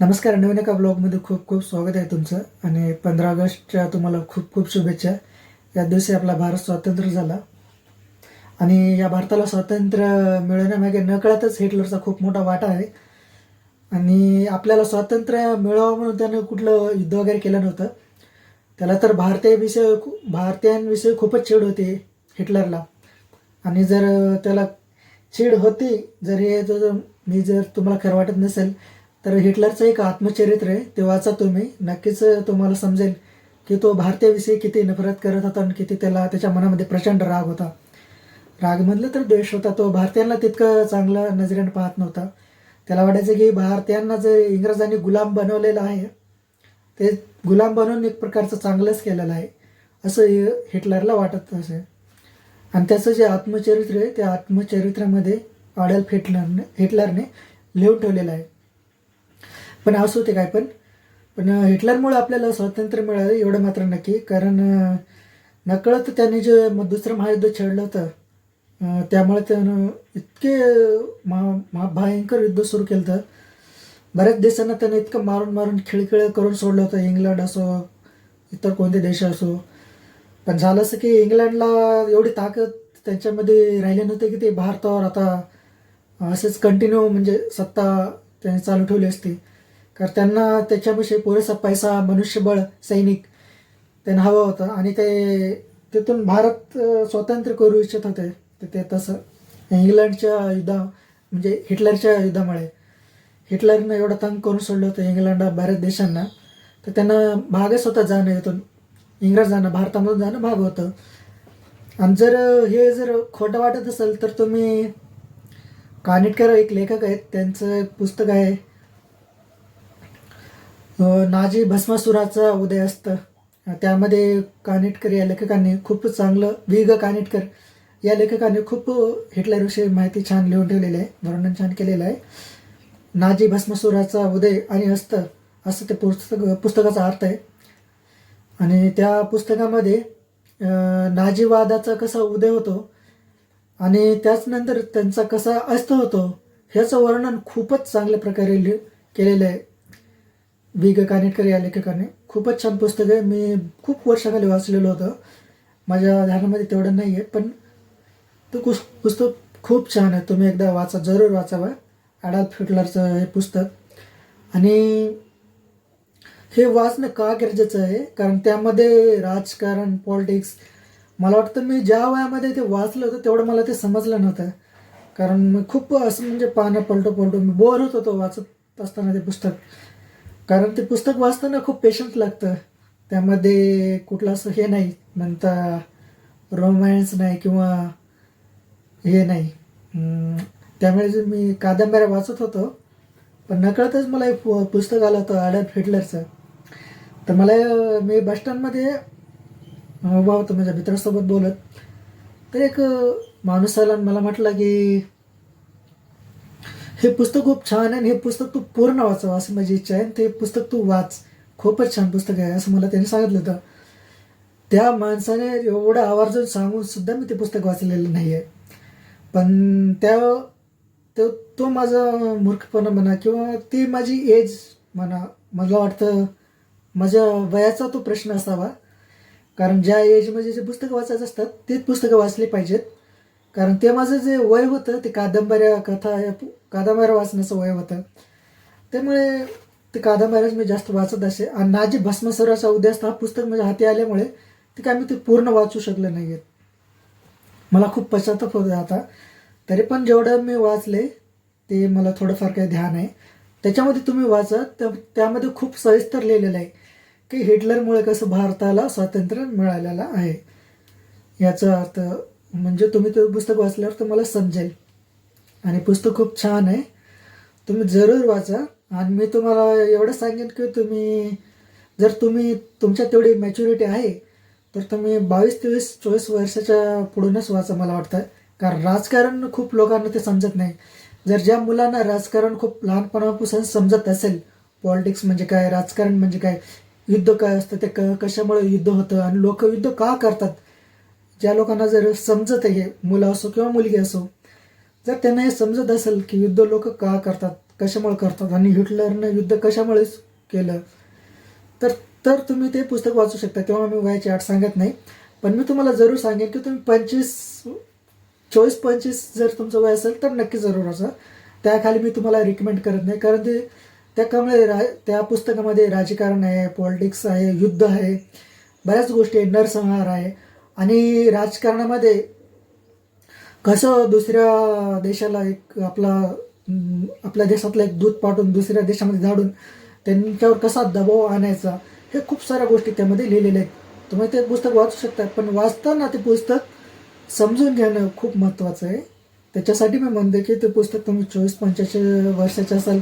नमस्कार नवीन एका ब्लॉगमध्ये खूप खूप स्वागत आहे तुमचं. आणि पंधरा ऑगस्टच्या तुम्हाला खूप खूप शुभेच्छा. या दिवशी आपला भारत स्वातंत्र्य झाला. आणि या भारताला स्वातंत्र्य मिळवण्यामागे नकळतच हिटलरचा खूप मोठा वाटा आहे. आणि आपल्याला स्वातंत्र्य मिळावं म्हणून त्यानं कुठलं युद्ध वगैरे केलं नव्हतं. त्याला तर भारतीयविषयी भारतीयांविषयी खूपच चीड होती हिटलरला. आणि जर त्याला चीड होती जर हे जर मी जर तुम्हाला खरं वाटत नसेल तर हिटलरचं एक आत्मचरित्र आहे. ते वाचा तुम्ही. नक्कीच तुम्हाला समजेल की तो भारतीयाविषयी किती नफरत करत होता आणि किती त्याला त्याच्या मनामध्ये प्रचंड राग होता. राग म्हटलं तर द्वेष होता. तो भारतीयांना तितकं चांगलं नजरेनं पाहत नव्हता. त्याला वाटायचं की भारतीयांना जे इंग्रजांनी गुलाम बनवलेलं आहे ते गुलाम बनवून एक प्रकारचं चांगलंच केलेलं आहे असं हे हिटलरला वाटत असे. आणि त्याचं जे आत्मचरित्र आहे त्या आत्मचरित्रामध्ये अडल्फ हिटलरने हिटलरने लिहून ठेवलेलं आहे. पण असू ते काय पण. पण हिटलरमुळे आपल्याला स्वातंत्र्य मिळालं एवढं मात्र नक्की. कारण नकळत त्याने जे म- दुसरं महायुद्ध छेडलं होतं त्यामुळे त्यानं इतके महा महा भयंकर युद्ध सुरू केलं होतं. बऱ्याच देशांना त्यानं इतकं मारून मारून खिळखिळ करून सोडलं होतं. इंग्लंड असो इतर कोणते देश असो. पण झालं असं की इंग्लंडला एवढी ताकद त्यांच्यामध्ये राहिली नव्हती की ते भारतावर आता असेच कंटिन्यू म्हणजे सत्ता त्यांनी चालू ठेवली असती. कारण त्यांना त्याच्याविषयी पुरेसा पैसा मनुष्यबळ सैनिक त्यांना हवं होतं. आणि ते तिथून भारत स्वतंत्र करू इच्छित होते. तर ते तसं. इंग्लंडच्या युद्धा म्हणजे हिटलरच्या युद्धामुळे. हिटलरनं एवढं तंग करून सोडलं होतं इंग्लंड बऱ्याच देशांना. तर त्यांना भागच होता जाणं इथून. इंग्रजांना भारतामधून जाणं भाग होतं. आणि जर हे जर खोटं वाटत असेल तर तुम्ही कानिटकर एक लेखक आहेत. त्यांचं पुस्तक आहे. नाजी भस्मासुराचा उदय असतं. त्यामध्ये कानिटकर या लेखकांनी खूप चांगलं विग कानिटकर या लेखकाने खूप हिटलरविषयी माहिती छान लिहून ठेवलेली आहे वर्णन छान केलेलं आहे. नाजी भस्मसुराचा उदय आणि अस्त असं ते पुस्तक पुस्तकाचा अर्थ आहे. आणि त्या पुस्तकामध्ये नाजीवादाचा कसा उदय होतो आणि त्याचनंतर त्यांचा कसा अस्त होतो ह्याचं वर्णन खूपच चांगल्या प्रकारे लि केलेलं आहे. वि ग कानेटकर या लेखकाने. खूपच छान पुस्तक आहे. मी खूप वर्षाखाली वाचलेलं होतं. माझ्या ध्यानामध्ये तेवढं नाही आहे पण तो कुस पुस्तक खूप छान आहे. तुम्ही एकदा वाचा जरूर वाचावा. ॲडॉल्फ हिटलरचं हे पुस्तक. आणि हे वाचणं का गरजेचं आहे? कारण त्यामध्ये राजकारण पॉलिटिक्स मला वाटतं मी ज्या वयामध्ये ते वाचलं होतं तेवढं मला ते समजलं नव्हतं. कारण मी खूप असं म्हणजे पानं पलटो पलटो मी बोर होत होतो वाचत असताना ते पुस्तक. कारण ते पुस्तक वाचताना खूप पेशन्स लागतं. त्यामध्ये कुठलं असं हे नाही. म्हणता रोमॅन्स नाही किंवा हे नाही. त्यामुळे मी कादंबऱ्या वाचत होतो पण नकळतच मला एक पु- पुस्तक आलं होतं ॲडल्फ हिटलरचं. तर मला मी बसस्टँडमध्ये उभा होतो माझ्या मित्रासोबत बोलत. तर एक माणूस आला मला म्हटलं की हे पुस्तक खूप छान आहे आणि हे पुस्तक तू पूर्ण वाचावं असं माझी इच्छा आहे. आणि ते पुस्तक तू वाच. खूपच छान पुस्तक आहे असं मला त्यांनी सांगितलं होतं. त्या माणसाने एवढं आवर्जून सांगून सुद्धा मी ते पुस्तक वाचलेलं नाही आहे पण त्या तो तो माझा मूर्खपणा म्हणा किंवा ती माझी एज म्हणा मला वाटतं माझ्या वयाचा तो प्रश्न असावा. कारण ज्या एजमध्ये जे पुस्तकं वाचायचं असतात तीच पुस्तकं वाचली पाहिजेत. कारण ते माझं जे वय होतं ते कादंबऱ्या कथा या कादंबऱ्या वाचण्याचं वय होतं. त्यामुळे ते कादंबऱ्याच मी जास्त वाचत असे. आणि नाजी भस्मसराचा उद्यास्त हा पुस्तक माझ्या हाती आल्यामुळे ते काय मी ते पूर्ण वाचू शकलं नाही आहेत. मला खूप पश्चाताप होत आता. तरी पण जेवढं मी वाचले ते मला थोडंफार काही ध्यान आहे. त्याच्यामध्ये तुम्ही वाचा त्या त्यामध्ये खूप सविस्तर लिहिलेलं आहे की हिटलरमुळे कसं भारताला स्वातंत्र्य मिळालेलं आहे. याचा अर्थ म्हणजे तुम्ही ते पुस्तक वाचल्यावर तुम्हाला समजेल. आणि पुस्तक खूप छान आहे. तुम्ही जरूर वाचा. आणि मी तुम्हाला एवढं सांगेन की तुम्ही जर तुम्ही तुमच्या तेवढी मॅच्युरिटी आहे तर तुम्ही बावीस तेवीस चोवीस वर्षाच्या पुढूनच वाचा मला वाटतं. कारण राजकारण खूप लोकांना ते समजत नाही. जर ज्या मुलांना राजकारण खूप लहानपणापासून समजत असेल पॉलिटिक्स म्हणजे काय राजकारण म्हणजे काय युद्ध काय असतं ते क कशामुळे युद्ध होतं आणि लोक युद्ध का करतात ज्या लोकांना जर समजत आहे मुलं असो किंवा मुलगी असो जर त्यांना हे समजत असेल की युद्ध लोक का करतात कशामुळे करतात आणि हिटलरनं युद्ध कशामुळेच केलं तर तर तुम्ही ते पुस्तक वाचू शकता तेव्हा मी वयाची आठ सांगत नाही. पण मी तुम्हाला जरूर सांगेन की तुम्ही पंचवीस चोवीस पंचवीस जर तुमचं वय असेल तर नक्की जरूर असं त्याखाली मी तुम्हाला रिकमेंड करत नाही कारण ते त्याच्यामुळे रा त्या पुस्तकामध्ये राजकारण आहे पॉलिटिक्स आहे युद्ध आहे बऱ्याच गोष्टी आहे नरसंहार आहे. आणि राजकारणामध्ये कसं दुसऱ्या देशाला एक आपला आपल्या देशातला एक दूध पाठवून दुसऱ्या देशामध्ये झाडून त्यांच्यावर कसा दबाव आणायचा हे खूप साऱ्या गोष्टी त्यामध्ये लिहिलेल्या आहेत. तुम्ही ते पुस्तक वाचू शकता पण वाचताना ते पुस्तक समजून घेणं खूप महत्त्वाचं आहे. त्याच्यासाठी मी म्हणते की ते पुस्तक तुम्ही चोवीस पंच्याऐंशी वर्षाचे असाल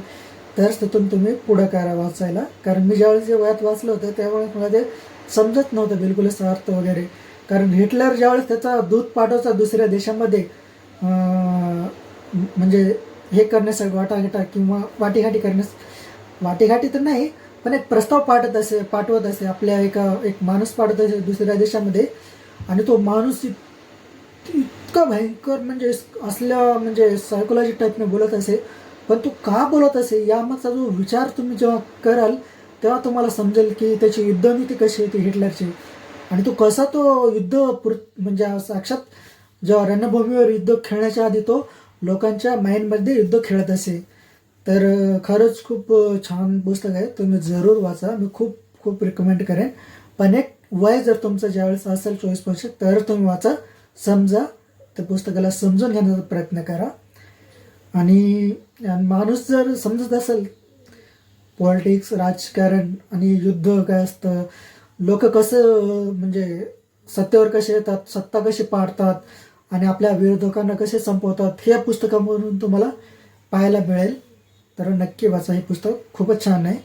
तरच तिथून तुम्ही पुढं करा वाचायला. कारण मी ज्यावेळेस जे वयात वाचलं होतं त्यावेळेस मला ते समजत नव्हतं बिलकुलच अर्थ वगैरे. कारण हिटलर ज्यावेळेस त्याचा दूध पाठवचा दुसऱ्या देशामध्ये म्हणजे हे करण्यासाठी वाटाघाटा किंवा वाटीघाटी करण्यास वाटीघाटी तर नाही पण एक प्रस्ताव पाठवत असे पाठवत असे आपल्या एका एक माणूस पाठवत असे दुसऱ्या देशामध्ये. आणि तो माणूस इत- इतका भयंकर म्हणजे असल्या म्हणजे सायकोलॉजी टाईपने बोलत असे. पण तो का बोलत असे यामागचा जो विचार तुम्ही जेव्हा कराल तेव्हा तुम्हाला समजेल की त्याची युद्धनीती कशी होती हिटलरची. आणि तो कसा तो युद्ध पुर म्हणजे साक्षात जेव्हा रणभूमीवर युद्ध खेळण्याच्या आधी तो लोकांच्या माइंडमध्ये युद्ध खेळत असे. तर खरंच खूप छान पुस्तक आहे. तुम्ही जरूर वाचा. मी खूप खूप रिकमेंड करेन. पण एक वय जर तुमचं ज्यावेळेस असेल चोवीस वर्ष तर तुम्ही वाचा. समजा त्या पुस्तकाला समजून घेण्याचा प्रयत्न करा. आणि माणूस जर समजत असेल पॉलिटिक्स राजकारण आणि युद्ध काय असतं लोक कसं म्हणजे सत्तेवर कसे येतात सत्ता कशी पाडतात आणि आपल्या विरोधकांना कसे संपवतात हे पुस्तकामधून तुम्हाला पाहायला मिळेल. तर नक्की वाचा हे पुस्तक. खूपच छान आहे.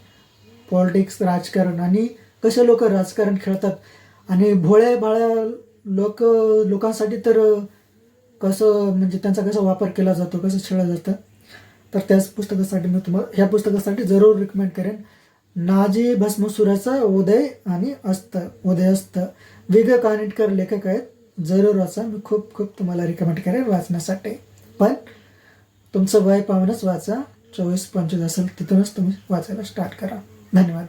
पॉलिटिक्स राजकारण आणि कसे लोक राजकारण खेळतात. आणि भोळ्या भाळ्या लोक लोकांसाठी तर कसं म्हणजे त्यांचा कसा वापर केला जातो कसं खेळलं जातं. तर त्याच पुस्तकासाठी मी तुम्हाला ह्या पुस्तकासाठी जरूर रिकमेंड करेन. नाजे भस्मसुराचा उदय आणि अस्त उदय अस्त विग कानिटकर लेखक आहेत. जरूर वाचा. मी खूप खूप तुम्हाला रिकमेंड करेन वाचण्यासाठी. पण तुमचं वय पाहूनच वाचा. चोवीस पंचवीस असेल तिथूनच तुम्ही वाचायला स्टार्ट करा. धन्यवाद.